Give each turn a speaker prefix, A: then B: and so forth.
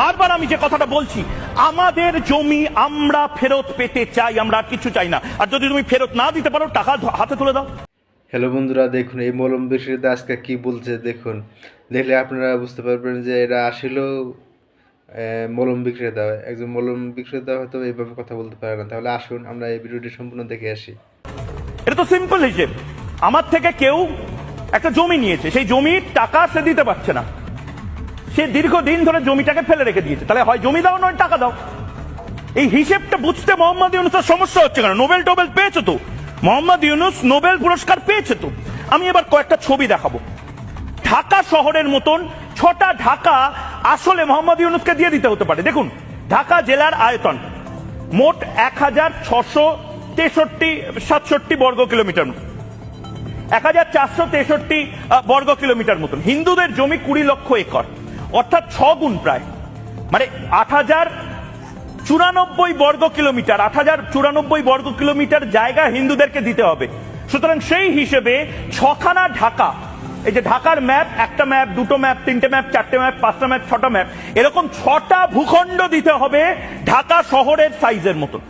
A: বারবার আমি যে কথাটা বলছি আমাদের জমি আমরা ফেরত পেতে চাই আমরা আর কিছু চাই না। আর যদি তুমি ফেরত না দিতে পারো টাকা হাতে তুলে দাও।
B: হ্যালো বন্ধুরা দেখুন এই মলম বিক্রেতা আজকে কি বলছে দেখুন। দেখলে আপনারা বুঝতে পারবেন যে এরা আসলেও মলম বিক্রেতা। একজন মলম বিক্রেতা হয়তো এইভাবে কথা বলতে পারে না। তাহলে আসুন আমরা এই ভিডিওটি সম্পূর্ণ দেখে আসি।
A: এটা তো সিম্পল হিসেব আমার থেকে কেউ একটা জমি নিয়েছে। সেই জমির টাকা সে দিতে পারছে না। সে দীর্ঘদিন ধরে জমিটাকে ফেলে রেখে দিয়েছে। তাহলে হয় জমি দাও, নয় টাকা দাও। এই হিসেবটা বুঝতে মোহাম্মদ ইউনুসের সমস্যা হচ্ছে কেন? নোবেল টোবেল পেয়েছে তো? মোহাম্মদ ইউনুস নোবেল পুরস্কার পেয়েছে তো? আমি এবার কয়েকটা ছবি দেখাবো। ঢাকা শহরের মতন ছটা ঢাকা আসলে মোহাম্মদ ইউনুসকে দিয়ে দিতে হতে পারে। দেখুন, ঢাকা জেলার আয়তন মোট এক হাজার ছশো তেষট্টি, সাতষট্টি বর্গ কিলোমিটার মতো এক হাজার চারশো তেষট্টি বর্গ কিলোমিটার মতন। হিন্দুদের জমি কুড়ি লক্ষ একর। অর্থাৎ ছ গুণ প্রায়। মানে আট হাজার চুরানব্বই বর্গ কিলোমিটার, আট হাজার চুরানব্বই বর্গ কিলোমিটার জায়গা হিন্দুদেরকে দিতে হবে। সুতরাং সেই হিসেবে ছখানা ঢাকা, এই যে ঢাকার ম্যাপ, একটা ম্যাপ, দুটো ম্যাপ, তিনটে ম্যাপ, চারটে ম্যাপ, পাঁচটা ম্যাপ, ছটা ম্যাপ, এরকম ছটা ভূখণ্ড দিতে হবে ঢাকা শহরের সাইজের মতন।